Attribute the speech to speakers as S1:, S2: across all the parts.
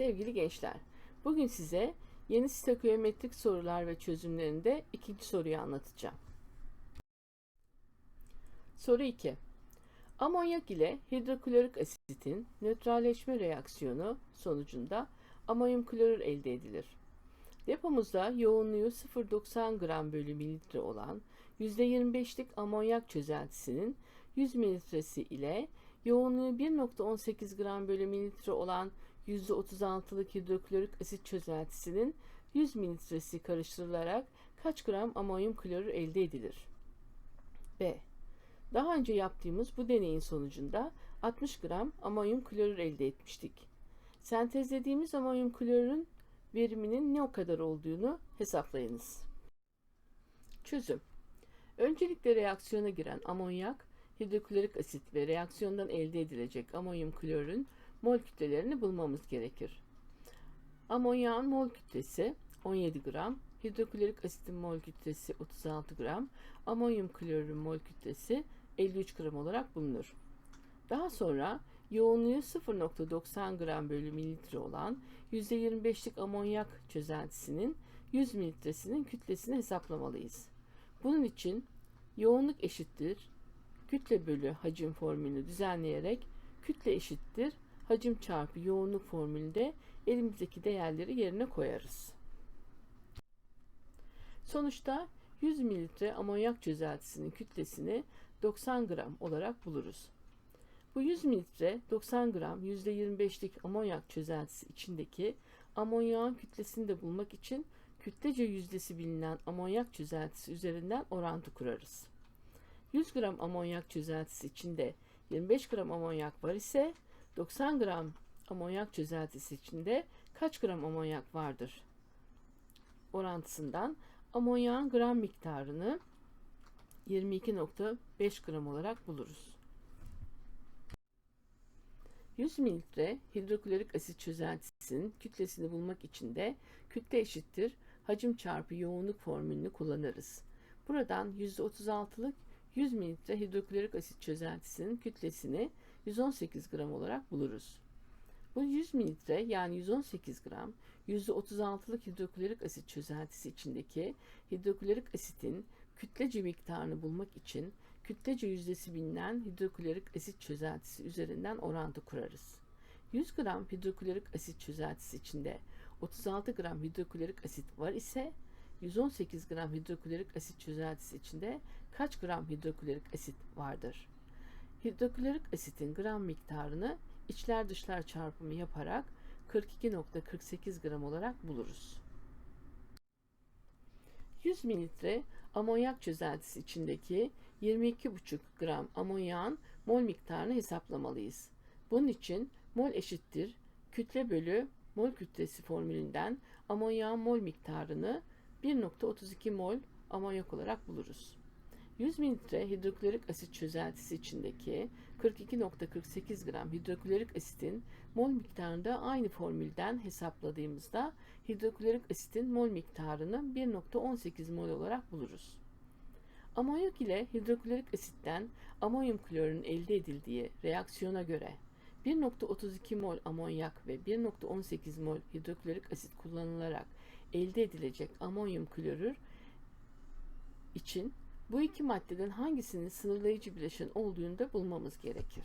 S1: Sevgili gençler, bugün size yeni stoikiyometrik sorular ve çözümlerinde ikinci soruyu anlatacağım. Soru 2. Amonyak ile hidroklorik asitin nötralleşme reaksiyonu sonucunda amonyum klorür elde edilir. Depomuzda yoğunluğu 0.90 gram bölü mililitre olan %25'lik amonyak çözeltisinin 100 mililitresi ile yoğunluğu 1.18 gram bölü mililitre olan %36'lık hidroklorik asit çözeltisinin 100 mililitresi karıştırılarak kaç gram amonyum klorür elde edilir? B. Daha önce yaptığımız bu deneyin sonucunda 60 gram amonyum klorür elde etmiştik. Sentezlediğimiz amonyum klorürün veriminin ne o kadar olduğunu hesaplayınız. Çözüm Öncelikle reaksiyona giren amonyak, hidroklorik asit ve reaksiyondan elde edilecek amonyum klorürün mol kütlelerini bulmamız gerekir. Amonyağın mol kütlesi 17 gram, hidroklorik asitin mol kütlesi 36 gram, amonyum klorürün mol kütlesi 53 gram olarak bulunur. Daha sonra yoğunluğu 0.90 gram bölü mililitre olan %25'lik amonyak çözeltisinin 100 mililitresinin kütlesini hesaplamalıyız. Bunun için yoğunluk eşittir kütle bölü hacim formülünü düzenleyerek kütle eşittir hacim çarpı yoğunluk formülünde elimizdeki değerleri yerine koyarız. Sonuçta 100 mililitre amonyak çözeltisinin kütlesini 90 gram olarak buluruz. Bu 100 mililitre 90 gram %25'lik amonyak çözeltisi içindeki amonyağın kütlesini de bulmak için kütlece yüzdesi bilinen amonyak çözeltisi üzerinden orantı kurarız. 100 gram amonyak çözeltisi içinde 25 gram amonyak var ise 90 gram amonyak çözeltisi içinde kaç gram amonyak vardır? Orantısından amonyağın gram miktarını 22.5 gram olarak buluruz. 100 mililitre hidroklorik asit çözeltisinin kütlesini bulmak için de kütle eşittir hacim çarpı yoğunluk formülünü kullanırız. Buradan %36'lık 100 mililitre hidroklorik asit çözeltisinin kütlesini 118 gram olarak buluruz. Bu 100 mililitre yani 118 gram %36'lık hidroklorik asit çözeltisi içindeki hidroklorik asitin kütlece miktarını bulmak için kütlece yüzdesi bilinen hidroklorik asit çözeltisi üzerinden orantı kurarız. 100 gram hidroklorik asit çözeltisi içinde 36 gram hidroklorik asit var ise 118 gram hidroklorik asit çözeltisi içinde kaç gram hidroklorik asit vardır? Hidroklorik asitin gram miktarını içler dışlar çarpımı yaparak 42.48 gram olarak buluruz. 100 mililitre amonyak çözeltisi içindeki 22,5 gram amonyağın mol miktarını hesaplamalıyız. Bunun için mol eşittir kütle bölü mol kütlesi formülünden amonyağın mol miktarını 1.32 mol amonyak olarak buluruz. 100 mililitre hidroklorik asit çözeltisi içindeki 42.48 gram hidroklorik asitin mol miktarını da aynı formülden hesapladığımızda hidroklorik asitin mol miktarını 1.18 mol olarak buluruz. Amonyak ile hidroklorik asitten amonyum klorürün elde edildiği reaksiyona göre 1.32 mol amonyak ve 1.18 mol hidroklorik asit kullanılarak elde edilecek amonyum klorür için bu iki maddeden hangisinin sınırlayıcı bileşen olduğunu da bulmamız gerekir.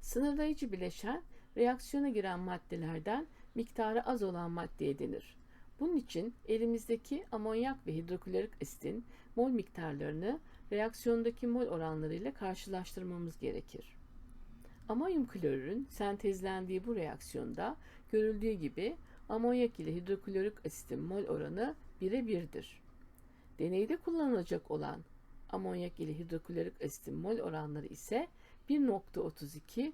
S1: Sınırlayıcı bileşen reaksiyona giren maddelerden miktarı az olan maddeye denir. Bunun için elimizdeki amonyak ve hidroklorik asitin mol miktarlarını reaksiyondaki mol oranlarıyla karşılaştırmamız gerekir. Amonyum klorürün sentezlendiği bu reaksiyonda görüldüğü gibi amonyak ile hidroklorik asitin mol oranı 1'e 1'dir. Deneyde kullanılacak olan amonyak ile hidroklorik asitin mol oranları ise 1.32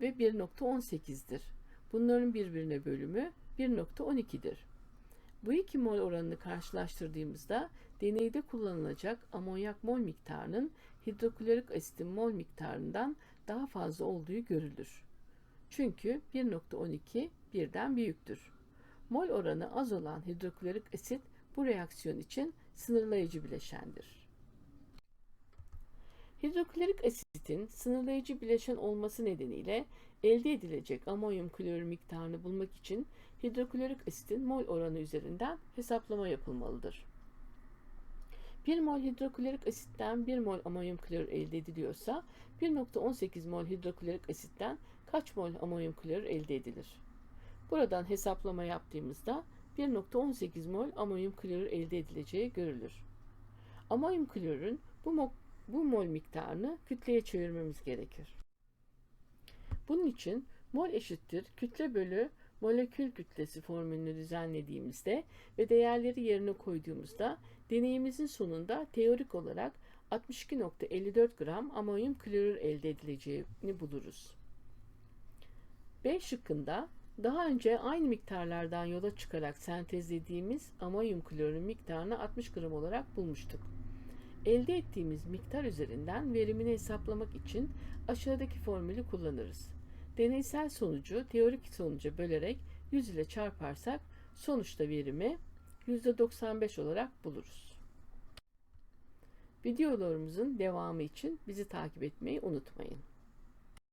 S1: ve 1.18'dir. Bunların birbirine bölümü 1.12'dir. Bu iki mol oranını karşılaştırdığımızda deneyde kullanılacak amonyak mol miktarının hidroklorik asitin mol miktarından daha fazla olduğu görülür. Çünkü 1.12 birden büyüktür. Mol oranı az olan hidroklorik asit bu reaksiyon için sınırlayıcı bileşendir. Hidroklorik asitin sınırlayıcı bileşen olması nedeniyle Elde edilecek amonyum klorür miktarını bulmak için hidroklorik asitin mol oranı üzerinden hesaplama yapılmalıdır. 1 mol hidroklorik asitten 1 mol amonyum klorür elde ediliyorsa 1.18 mol hidroklorik asitten kaç mol amonyum klorür elde edilir? Buradan hesaplama yaptığımızda 1.18 mol amonyum klorür elde edileceği görülür. Amonyum klorürün bu, mo- bu mol miktarını kütleye çevirmemiz gerekir. Bunun için mol eşittir kütle bölü molekül kütlesi formülünü düzenlediğimizde ve değerleri yerine koyduğumuzda deneyimizin sonunda teorik olarak 62.54 gram amonyum klorür elde edileceğini buluruz. B şıkkında daha önce aynı miktarlardan yola çıkarak sentezlediğimiz amonyum klorürün miktarını 60 gram olarak bulmuştuk. Elde ettiğimiz miktar üzerinden verimini hesaplamak için aşağıdaki formülü kullanırız. Deneysel sonucu teorik sonuca bölerek 100 ile çarparsak sonuçta verimi %95 olarak buluruz. Videolarımızın devamı için bizi takip etmeyi unutmayın.